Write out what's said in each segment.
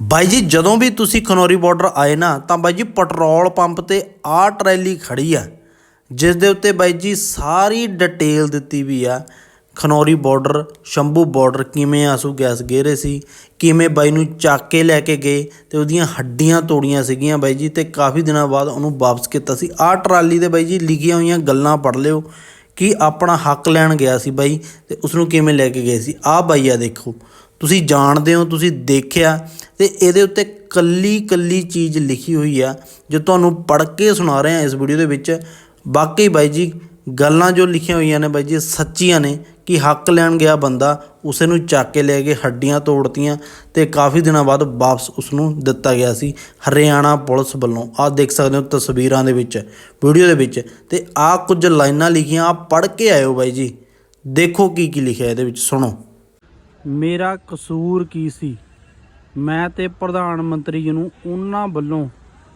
ਬਾਈ ਜੀ, ਜਦੋਂ ਵੀ ਤੁਸੀਂ ਖਨੌਰੀ ਬਾਰਡਰ ਆਏ ਨਾ, ਤਾਂ ਬਾਈ ਜੀ ਪੈਟਰੋਲ ਪੰਪ ਤੇ ਆਹ ਟਰੈਲੀ ਖੜੀ ਆ, ਜਿਸ ਦੇ ਉੱਤੇ ਬਾਈ ਜੀ ਸਾਰੀ ਡਿਟੇਲ ਦਿੱਤੀ ਵੀ ਆ, ਖਨੌਰੀ ਬਾਰਡਰ ਸ਼ੰਭੂ ਬਾਰਡਰ ਕਿਵੇਂ ਆਸੂ ਗੈਸ ਗੇਰੇ ਸੀ, ਕਿਵੇਂ ਬਾਈ ਨੂੰ ਚੱਕ ਕੇ ਲੈ ਕੇ ਗਏ, ਤੇ ਉਹਦੀਆਂ ਹੱਡੀਆਂ ਤੋੜੀਆਂ ਸੀਗੀਆਂ ਬਾਈ ਜੀ, ਤੇ ਕਾਫੀ ਦਿਨਾਂ ਬਾਅਦ ਉਹਨੂੰ ਵਾਪਸ ਕੀਤਾ ਸੀ। ਆਹ ਟਰਾਲੀ ਦੇ ਬਾਈ ਜੀ ਲਿਖੀਆਂ ਹੋਈਆਂ ਗੱਲਾਂ ਪੜ੍ਹ ਲਿਓ, ਕਿ ਆਪਣਾ ਹੱਕ ਲੈਣ ਗਿਆ ਸੀ ਬਾਈ, ਤੇ ਉਸ ਨੂੰ ਕਿਵੇਂ ਲੈ ਕੇ ਗਏ ਸੀ। ਆਹ ਬਾਈ ਆ ਦੇਖੋ, ਤੁਸੀਂ ਜਾਣਦੇ ਹੋ, ਤੁਸੀਂ ਦੇਖਿਆ ਤੇ ਇਹਦੇ ਉੱਤੇ ਕੱਲੀ ਕੱਲੀ ਚੀਜ਼ ਲਿਖੀ ਹੋਈ ਆ, ਜੋ ਤੁਹਾਨੂੰ ਪੜ੍ਹ ਕੇ ਸੁਣਾ ਰਹੇ ਹਾਂ ਇਸ ਵੀਡੀਓ ਦੇ ਵਿੱਚ। ਬਾਕੀ ਬਾਈ ਜੀ, ਗੱਲਾਂ ਜੋ ਲਿਖੀਆਂ ਹੋਈਆਂ ਨੇ ਬਾਈ ਜੀ ਸੱਚੀਆਂ ਨੇ ਕਿ ਹੱਕ ਲੈਣ ਗਿਆ ਬੰਦਾ, ਉਸੇ ਨੂੰ ਚੱਕ ਕੇ ਲੈ ਕੇ ਹੱਡੀਆਂ ਤੋੜਤੀਆਂ ਤੇ ਕਾਫੀ ਦਿਨਾਂ ਬਾਅਦ ਵਾਪਸ ਉਸ ਨੂੰ ਦਿੱਤਾ ਗਿਆ ਸੀ। ਹਰਿਆਣਾ ਪੁਲਿਸ ਵੱਲੋਂ, ਆਹ ਦੇਖ ਸਕਦੇ ਹੋ ਤਸਵੀਰਾਂ ਦੇ ਵਿੱਚ, ਵੀਡੀਓ ਦੇ ਵਿੱਚ। ਤੇ ਆਹ ਕੁਝ ਲਾਈਨਾਂ ਲਿਖੀਆਂ ਆ ਪੜ੍ਹ ਕੇ ਆਇਓ ਬਾਈ ਜੀ। ਦੇਖੋ ਕੀ ਕੀ ਲਿਖਿਆ ਇਹਦੇ ਵਿੱਚ, ਸੁਣੋ। ਮੇਰਾ ਕਸੂਰ ਕੀ ਸੀ? ਮੈਂ ਤੇ ਪ੍ਰਧਾਨ ਮੰਤਰੀ ਜੀ ਨੂੰ ਉਹਨਾਂ ਵੱਲੋਂ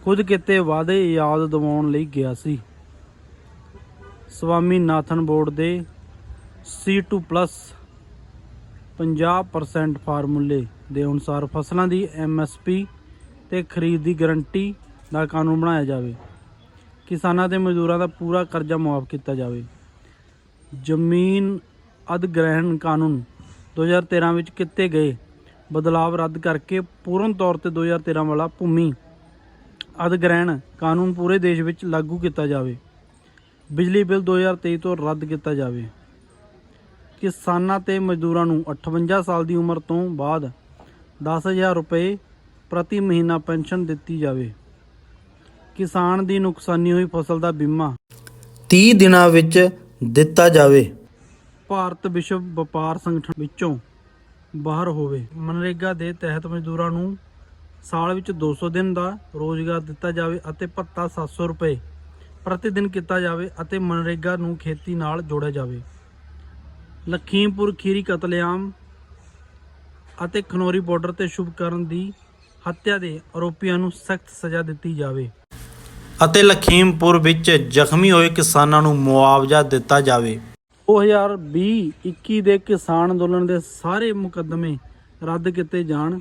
ਖੁਦ ਕੀਤੇ ਵਾਅਦੇ ਯਾਦ ਦਿਵਾਉਣ ਲਈ ਗਿਆ ਸੀ। ਸਵਾਮੀ ਨਾਥਨ ਬੋਰਡ ਦੇ C2+ 50% ਫਾਰਮੂਲੇ ਦੇ ਅਨੁਸਾਰ ਫਸਲਾਂ ਦੀ MSP ਤੇ ਖਰੀਦ ਦੀ ਗਾਰੰਟੀ ਦਾ ਕਾਨੂੰਨ ਬਣਾਇਆ ਜਾਵੇ। ਕਿਸਾਨਾਂ ਤੇ ਮਜ਼ਦੂਰਾਂ ਦਾ ਪੂਰਾ ਕਰਜ਼ਾ ਮੁਆਫ ਕੀਤਾ ਜਾਵੇ। ਜ਼ਮੀਨ ਅਧਿਗ੍ਰਹਿਣ ਕਾਨੂੰਨ 2013 ਵਿੱਚ ਕੀਤੇ ਗਏ ਬਦਲਾਵ ਰੱਦ ਕਰਕੇ ਪੂਰਨ ਤੌਰ ਤੇ 2013 ਵਾਲਾ ਭੂਮੀ ਅਧਿਗ੍ਰਹਿਣ ਕਾਨੂੰਨ ਪੂਰੇ ਦੇਸ਼ ਵਿੱਚ ਲਾਗੂ ਕੀਤਾ ਜਾਵੇ। ਬਿਜਲੀ ਬਿੱਲ 2023 ਤੋਂ ਰੱਦ ਕੀਤਾ ਜਾਵੇ। ਕਿਸਾਨਾਂ ਤੇ ਮਜ਼ਦੂਰਾਂ ਨੂੰ 58 ਸਾਲ ਦੀ ਉਮਰ ਤੋਂ ਬਾਅਦ 10000 ਰੁਪਏ ਪ੍ਰਤੀ ਮਹੀਨਾ ਪੈਨਸ਼ਨ ਦਿੱਤੀ ਜਾਵੇ। ਕਿਸਾਨ ਦੀ ਨੁਕਸਾਨੀ ਹੋਈ ਫਸਲ ਦਾ ਬੀਮਾ 30 ਦਿਨਾਂ ਵਿੱਚ ਦਿੱਤਾ ਜਾਵੇ। ਭਾਰਤ ਵਿਸ਼ਵ ਵਪਾਰ ਸੰਗਠਨ ਵਿੱਚੋਂ ਬਾਹਰ ਹੋਵੇ। ਮਨਰੇਗਾ ਦੇ ਤਹਿਤ ਮਜ਼ਦੂਰਾਂ ਨੂੰ ਸਾਲ ਵਿੱਚ 200 ਦਿਨ ਦਾ ਰੋਜ਼ਗਾਰ ਦਿੱਤਾ ਜਾਵੇ ਅਤੇ ਭੱਤਾ 700 ਰੁਪਏ ਪ੍ਰਤੀ ਦਿਨ ਕੀਤਾ ਜਾਵੇ ਅਤੇ ਮਨਰੇਗਾ ਨੂੰ ਖੇਤੀ ਨਾਲ ਜੋੜਿਆ ਜਾਵੇ। ਲਖੀਮਪੁਰ, ਖੀਰੀ, ਕਤਲੇਆਮ ਅਤੇ ਖਨੌਰੀ ਬਾਰਡਰ ਤੇ ਸ਼ੁਭਕਰਨ ਦੀ ਹੱਤਿਆ ਦੇ ਆਰੋਪੀਆਂ ਨੂੰ ਸਖਤ ਸਜ਼ਾ ਦਿੱਤੀ ਜਾਵੇ। ਅਤੇ ਲਖੀਮਪੁਰ ਵਿੱਚ ਜ਼ਖਮੀ ਹੋਏ ਕਿਸਾਨਾਂ ਨੂੰ ਮੁਆਵਜ਼ਾ ਦਿੱਤਾ ਜਾਵੇ। 2020-21 ਦੇ ਕਿਸਾਨ ਅੰਦੋਲਨ ਦੇ ਸਾਰੇ ਮੁਕੱਦਮੇ ਰੱਦ ਕੀਤੇ ਜਾਣ।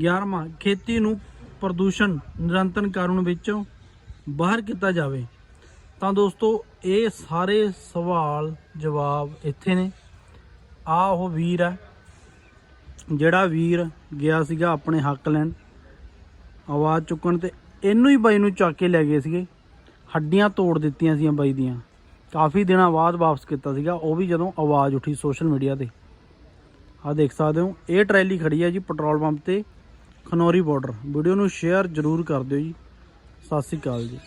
11ਵਾਂ ਖੇਤੀ ਨੂੰ ਪ੍ਰਦੂਸ਼ਣ ਨਿਰੰਤਰਨ ਕਾਨੂੰਨ ਵਿੱਚੋਂ ਬਾਹਰ ਕੀਤਾ ਜਾਵੇ। ਤਾਂ ਦੋਸਤੋ, ਇਹ ਸਾਰੇ ਸਵਾਲ ਜਵਾਬ ਇੱਥੇ ਨੇ। ਆ ਉਹ ਵੀਰ ਹੈ, ਜਿਹੜਾ ਵੀਰ ਗਿਆ ਸੀਗਾ ਆਪਣੇ ਹੱਕ ਲੈਣ। ਆਵਾਜ਼ ਚੁੱਕਣ ਤੇ ਇਹਨੂੰ ਹੀ ਬਾਈ ਨੂੰ ਚੱਕ ਕੇ ਲੈ ਗਏ ਸੀਗੇ। ਹੱਡੀਆਂ ਤੋੜ ਦਿੱਤੀਆਂ ਸੀਆਂ ਬਾਈ ਦੀਆਂ। ਕਾਫੀ ਦਿਨਾਂ ਬਾਅਦ ਵਾਪਸ ਕੀਤਾ ਸੀਗਾ, ਉਹ ਵੀ ਜਦੋਂ ਆਵਾਜ਼ ਉੱਠੀ ਸੋਸ਼ਲ ਮੀਡੀਆ ਤੇ। ਆ ਦੇਖ ਸਕਦੇ ਹੋ, ਇਹ ਟਰੈਲੀ ਖੜੀ ਹੈ ਜੀ ਪੈਟਰੋਲ ਪੰਪ ਤੇ, ਖਨੌਰੀ ਬਾਰਡਰ। ਵੀਡੀਓ ਨੂੰ ਸ਼ੇਅਰ ਜ਼ਰੂਰ ਕਰ ਦਿਓ ਜੀ। ਸਤਿ ਸ਼੍ਰੀ ਅਕਾਲ ਜੀ।